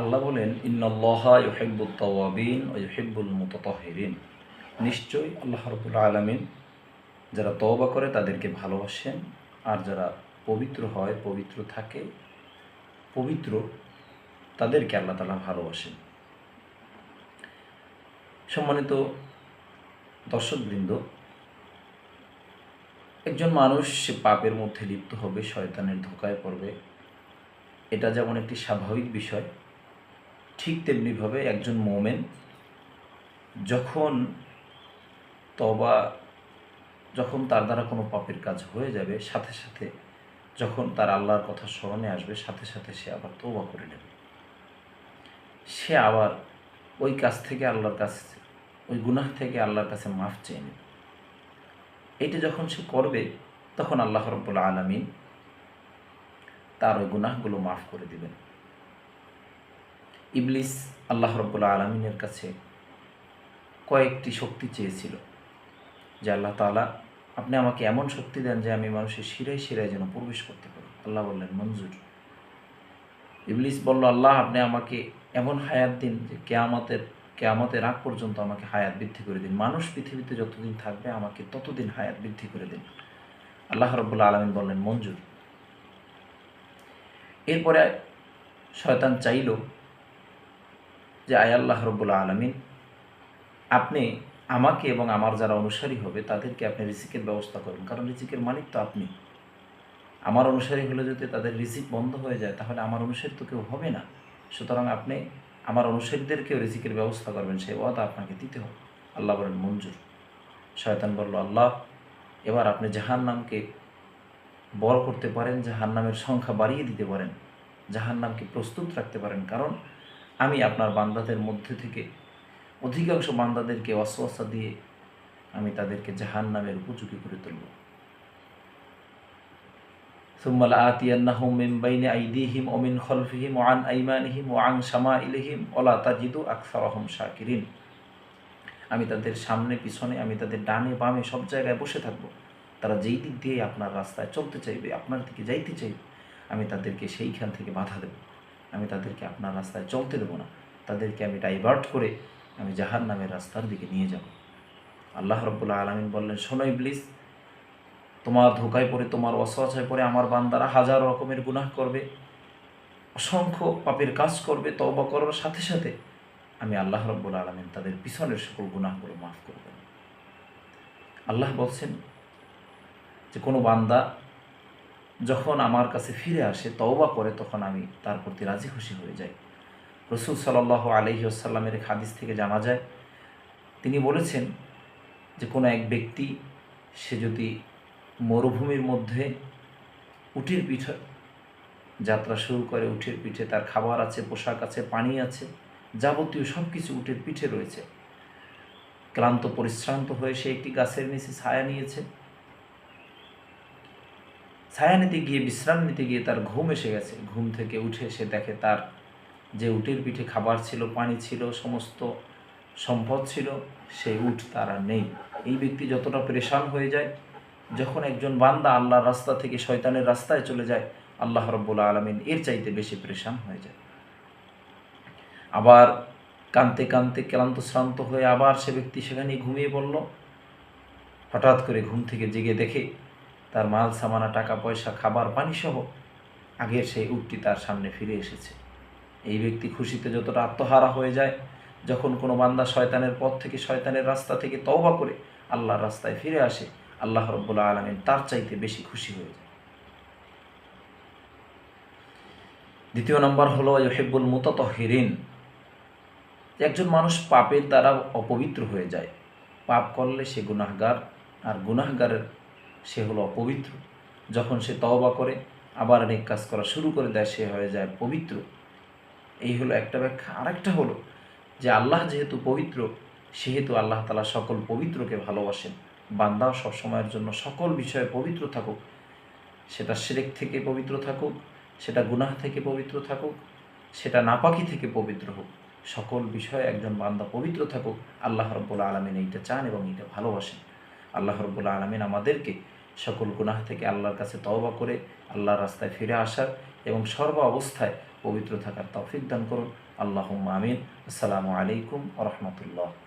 আল্লাহ বলেন ইন্নআল্লাহা ইউহিব্বুত তাওয়াবিন ও ইউহিব্বুল মুতাতাহহিরিন নিশ্চয়ই আল্লাহ রাব্বুল আলামিন যারা তওবা করে তাদেরকে ভালোবাসেন, আর যারা পবিত্র হয়, পবিত্র থাকে, পবিত্র, তাদেরকে আল্লাহ তালা ভালোবাসেন। সম্মানিত দর্শকবৃন্দ, একজন মানুষ সে পাপের মধ্যে লিপ্ত হবে, শয়তানের ধোকায় পড়বে। এটা যেমন একটি স্বাভাবিক বিষয় ঠিক তেমনিভাবে একজন মোমেন যখন তবা যখন তার দ্বারা কোনো পাপের কাজ হয়ে যাবে, সাথে সাথে যখন তার আল্লাহর কথা স্মরণে আসবে, সাথে সাথে সে আবার তৌবা করে নেবে। সে আবার ওই কাজ থেকে আল্লাহর কাছে, ওই গুনাহ থেকে আল্লাহর কাছে মাফ চেয়ে নেবে। এটা যখন সে করবে, তখন আল্লাহ রব্বুল আলমিন তার ওই গুনাহগুলো মাফ করে দিবেন। ইবলিস আল্লাহ রব্বুল আলমিনের কাছে কয়েকটি শক্তি চেয়েছিল যে আল্লাহ তালা আপনি আমাকে এমন শক্তি দেন যে আমি মানুষের শিরায় শিরায় যেন প্রবেশ করতে পারি। আল্লাহ বললেন, মঞ্জুর। ইবলিস বলল, আল্লাহ, আপনি আমাকে এমন হায়াত দিন যে কেয়ামতের কেয়ামতের আগ পর্যন্ত আমাকে হায়াত বৃদ্ধি করে দিন। মানুষ পৃথিবীতে যতদিন থাকবে আমাকে ততদিন হায়াত বৃদ্ধি করে দিন। আল্লাহ রব্বুল্লা আলমিন বললেন, মঞ্জুর। এরপরে শয়তান চাইল যে, আয় আল্লাহ রব্বুল্লা আলমিন, আপনি আমাকে এবং আমার যারা অনুসারী হবে, তাদেরকে আপনি রিসিকের ব্যবস্থা করুন। কারণ রিসিকের মালিক তো আপনি। আমার অনুসারী হলে যদি তাদের রিসিক বন্ধ হয়ে যায়, তাহলে আমার অনুসারী তো কেউ হবে না। সুতরাং আপনি আমার অনুসারীদেরকেও রিজিকের ব্যবস্থা করবেন, সেই ওয়াদা আপনাকে দিতে হবে। আল্লাহ বলেন, মঞ্জুর। শয়তান বলল, আল্লাহ, এবার আপনি জাহান নামকে বল করতে পারেন জাহান নামের সংখ্যা বাড়িয়ে দিতে পারেন জাহান নামকে প্রস্তুত রাখতে পারেন। কারণ আমি আপনার বান্দাদের মধ্যে থেকে অধিকাংশ বান্দাদেরকে অস্বস্থা দিয়ে আমি তাদেরকে জাহান নামের উপযোগী করে তুলব ثم لآتينهم من بين أيديهم ومن خلفهم وعن أيمانهم وعن شمائلهم ولا تجد أكثرهم شاكرين আমি তাদের সামনে পিছনে আমি তাদের ডানে বামে সব জায়গায় বসে থাকবো তারা যেই দিক দিয়ে আপনার রাস্তায় চলতে চাইবে আপনার দিকে যাইতে চাইবে আমি তাদেরকে সেইখান থেকে বাধা দেব আমি তাদেরকে আপনার রাস্তায় চলতে দেবো না। তাদেরকে আমি ডাইভার্ট করে আমি জাহান নামের রাস্তার দিকে নিয়ে যাব। আল্লাহ রব্বুল্লাহ আলমিন বললেন, শোনো ইবলিস, তোমার ধোকায় পড়ে, তোমার অসহায় পড়ে আমার বান্দারা হাজার রকমের গুনাহ করবে, অসংখ্য পাপের কাজ করবে তবা করার সাথে সাথে আমি আল্লাহ রব্বুল আলমিন তাদের পিছনের সকল গুনাহগুলো মাফ করব আল্লাহ বলছেন যে, কোনো বান্দা যখন আমার কাছে ফিরে আসে, তওবা করে তখন আমি তার প্রতি রাজি খুশি হয়ে যাই। রসুল সাল্লাহ আলহিউসাল্লামের এক হাদিস থেকে জানা যায়, তিনি বলেছেন যে, কোনো এক ব্যক্তি, সে যদি মরুভূমির মধ্যে উটির পিঠে যাত্রা শুরু করে, উটের পিঠে তার খাবার আছে, পোশাক আছে, পানি আছে, যাবতীয় সব কিছু উটের পিঠে রয়েছে। ক্লান্ত, পরিশ্রান্ত হয়ে সে একটি গাছের নিচে ছায়া নিয়েছে। ছায়া নিতে গিয়ে বিশ্রাম নিতে গিয়ে তার ঘুম এসে গেছে। ঘুম থেকে উঠে সে দেখে তার যে উটের পিঠে খাবার ছিল, পানি ছিল, সমস্ত সম্পদ ছিল সেই উট তার নেই। এই ব্যক্তি যতটা পরেশান হয়ে যায়, যখন একজন বান্দা আল্লাহর রাস্তা থেকে শয়তানের রাস্তায় চলে যায়, আল্লাহ রব্বুল্লা আলমিন এর চাইতে বেশি পরেশান হয়ে যায়। আবার কানতে কানতে ক্লান্ত, শ্রান্ত হয়ে আবার সে ব্যক্তি সেখানে ঘুমিয়ে পড়ল। হঠাৎ করে ঘুম থেকে জেগে দেখে তার মাল, সামানা, টাকা, পয়সা, খাবার পানি সহ আগের সেই উটটি তার সামনে ফিরে এসেছে। এই ব্যক্তি খুশিতে যতটা আত্মহারা হয়ে যায়, যখন কোনো বান্দা শয়তানের পথ থেকে, শয়তানের রাস্তা থেকে তওবা করে আল্লাহর রাস্তায় ফিরে আসে, আল্লাহ রব্বুল্লা আলমিন তার চাইতে বেশি খুশি হয়ে যায়। দ্বিতীয় নম্বর হলো ইহেব্বুল মুতাতহিরিন। একজন মানুষ পাপের দ্বারা অপবিত্র হয়ে যায়। পাপ করলে সে গুনাহগার, আর গুনাহগারের সে হলো অপবিত্র। যখন সে তওবা করে, আবার অনেক কাজ করা শুরু করে দেয়, সে হয়ে যায় পবিত্র। এই হলো একটা ব্যাখ্যা। আরেকটা হলো যে আল্লাহ যেহেতু পবিত্র, সেহেতু আল্লাহ তালা সকল পবিত্রকে ভালোবাসেন। বান্দা সবসময়ের জন্য সকল বিষয়ে পবিত্র থাকুক। সেটা সেরেক থেকে পবিত্র থাকুক, সেটা গুনাহ থেকে পবিত্র থাকুক, সেটা নাপাকি থেকে পবিত্র হোক। সকল বিষয়ে একজন বান্দা পবিত্র থাকুক, আল্লাহ রব্বুল্লা আলমিন এইটা চান এবং এইটা ভালোবাসেন। আল্লাহ রব্বুল্লা আলমিন আমাদেরকে সকল গুনাহ থেকে আল্লাহর কাছে তওবা করে আল্লাহর রাস্তায় ফিরে আসার এবং সর্ব অবস্থায় পবিত্র থাকার তৌফিক দান করুন। আল্লাহ আমিন। আসসালামু আলাইকুম রহমতুল্লাহ।